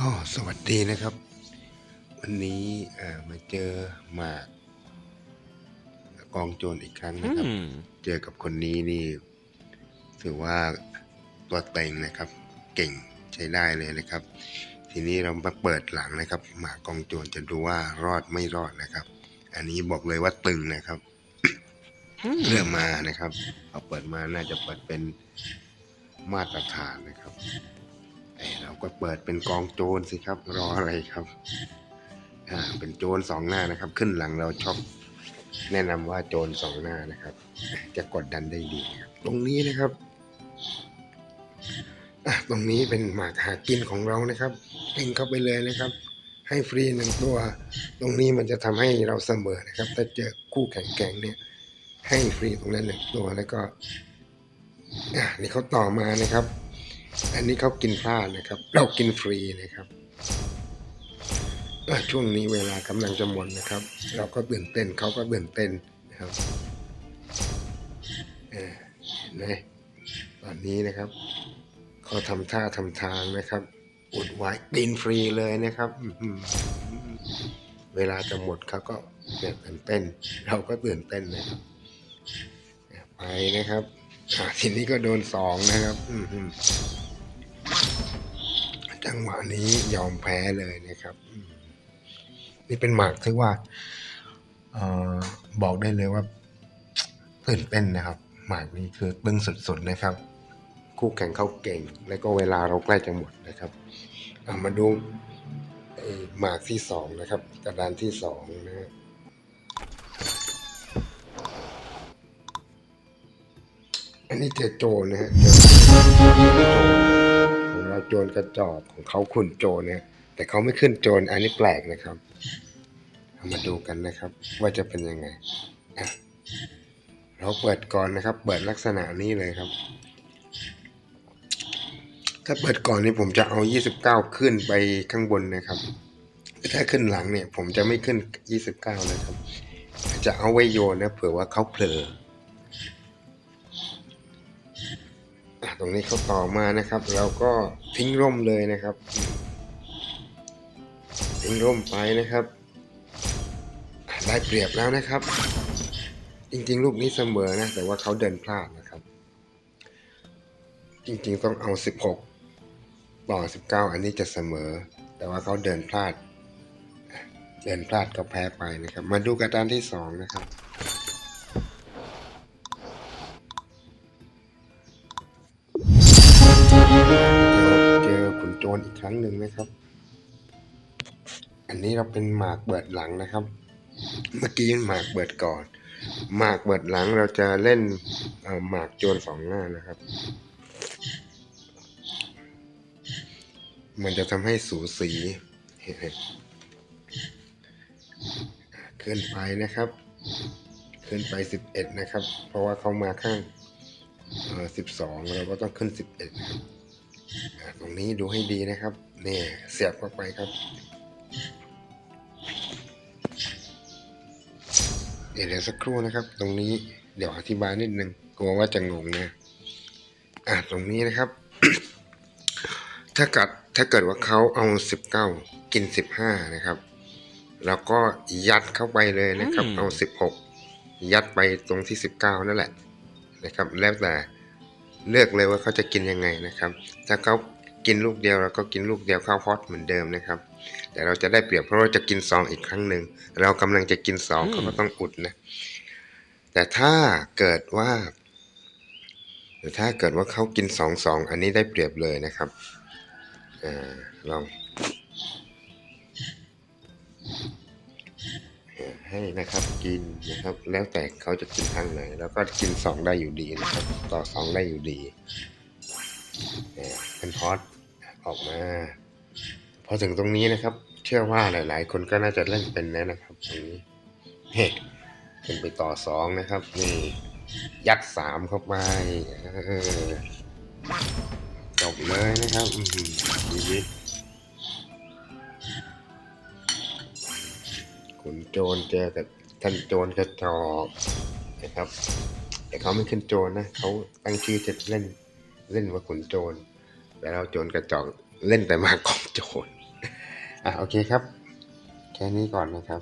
ก็สวัสดีนะครับ วันนี้เอ่อมาเจอหมาก กองโจรอีกครั้งนะครับ เจอกับคนนี้นี่ ถือว่าตัวเต็งนะครับ เก่งใช้ได้เลยนะครับ ทีนี้เรามาเปิดหลังนะครับ หมากกองโจรจะดูว่ารอดไม่รอดนะครับ อันนี้บอกเลยว่าตึงนะครับเริ่มมานะครับเอาเปิดมาน่าจะเปิดเป็นมาตรฐานนะครับแต่เรา ก็เปิดเป็นกองโจรสิครับ รออะไรครับ อ่า เป็นโจรสองหน้านะครับ ขึ้นหลังเราชอบแนะนำว่าโจรสองหน้านะครับ จะกดดันได้ดี ตรงนี้นะครับ ตรงนี้เป็นหมากหากินของเรานะครับเล่งเข้าไปเลยนะครับ ให้ฟรีหนึ่งตัว ตรงนี้มันจะทำให้เราเสมอนะครับถ้าเจอคู่แข่งๆเนี่ย ให้ฟรีตรงนั้นหนึ่งตัวแล้วก็อะนี่เขาต่อมานะครับ อันนี้เขากินพลานะครับ เรากินฟรีนะครับช่วงนี้เวลากำลังจะหมดนะครับ เราก็ตื่นเต้นเขาก็ตื่นเต้นนะครับอะเนไหมตอนนี้นะครับเขาทำท่าทำทางนะครับอุดไว้กินฟรีเลยนะครับเวลาจะหมดเขาก็ตื่นเต้น เราก็ตื่นเต้นนะครับไปนะครับ ทีนี้ก็โดนสองนะครับอืจังหวะนี้ยอมแพ้เลยนะครับ นี่เป็นหมากที่ว่าออบอกได้เลยว่าตื่นเต้นนะครับ หมากนี้คือตึงสุดๆนะครับ คู่แข่งเขาเก่ง แล้วก็เวลาเราใกล้จะหมดนะครับอะมาดูหมากที่สองนะครับ กระดานที่สองนะฮะ อันนี้เจอโจรนะฮะเจอของเราโจรกระจอกของเขาขุนโจรนะฮะแต่เขาไม่ขึ้นโจรอันนี้แปลกนะครับเอามาดูกันนะครับ ว่าจะเป็นยังไงเราเปิดก่อนนะครับ เปิดลักษณะนี้เลยครับ ถ้าเปิดก่อนนี่ผมจะเอา 29 ขึ้นไปข้างบนนะครับแต่ถ้าขึ้นหลังเนี่ย ผมจะไม่ขึ้น 29 นะครับ จะเอาไว้โยนนะเผื่อว่าเขาเผลอ ตรงนี้เขาต่อมานะครับ เราก็ทิ้งร่มเลยนะครับ ทิ้งร่มไปนะครับ ได้เปรียบแล้วนะครับ จริงๆ ลูกนี้เสมอนะ แต่ว่าเขาเดินพลาดนะครับ จริงๆ ต้องเอา 16 ต่อ 19 อันนี้จะเสมอ แต่ว่าเขาเดินพลาด เดินพลาดก็แพ้ไปนะครับ มาดูกระดานที่สองนะครับ จรอีกครั้งหนึ่งนะครับ อันนี้เราเป็นหมากเบิดหลังนะครับ เมื่อกี้หมากเบิดก่อน หมากเบิดหลังเราจะเล่นหมากโจรสองหน้านะครับ มันจะทำให้สูสีขึ้นไปนะครับขึ้นไปสิบเอ็ดนะครับ เพราะว่าเขามาข้างสิบสองเราก็ต้องขึ้นสิบเอ็ดนะครับ ตรงนี้ดูให้ดีนะครับเนี่ยเสียบเข้าไปครับเดี๋ยวเดี๋ยวสักครู่นะครับ ตรงนี้เดี๋ยวอธิบายนิดนึงกลัวว่าจะงงนะอ่าตรงนี้นะครับ ถ้าเกิดถ้าเกิดว่าเขาเอาสิบเก้ากินสิบห้านะครับ แล้วก็ยัดเข้าไปเลยนะครับอืมเอาสิบหกยัดไปตรงที่สิบเก้านั่นแหละนะครับ แล้วแต่ เลือกเลยว่าเขาจะกินยังไงนะครับ ถ้าเขากินลูกเดียวเราก็กินลูกเดียวข้าวฮอตเหมือนเดิมนะครับ แต่เราจะได้เปรียบเพราะเราจะกินซองอีกครั้งหนึ่งเรากำลังจะกินสองอืมเขาก็ต้องอุดนะแต่ถ้าเกิดว่าแต่ถ้าเกิดว่าเขากินสองสองอันนี้ได้เปรียบเลยนะครับอ่าลอง ให้นะครับ กินนะครับ แล้วแต่เขาจะกินทางไหน แล้วก็กินสองได้อยู่ดีนะครับ ต่อสองได้อยู่ดีเนี่ยเป็นฮอตออกมาพอถึงตรงนี้นะครับ เชื่อว่าหลาย ๆ คนก็น่าจะเล่นเป็นแล้วนะครับตรงนี้เฮ้ขึ้นไปต่อสองนะครับ นี่ ยัดสามเข้าไปจบเลยนะครับชีวิต ขุนโจรเจอกับท่านโจรกระจอกนะครับ แต่เขาไม่ขึ้นโจรนะเขาตั้งชื่อจะเล่นเล่นว่าขุนโจรแต่เราโจรกระจอกเล่นแต่มากองโจรอะโอเคครับ แค่นี้ก่อนนะครับ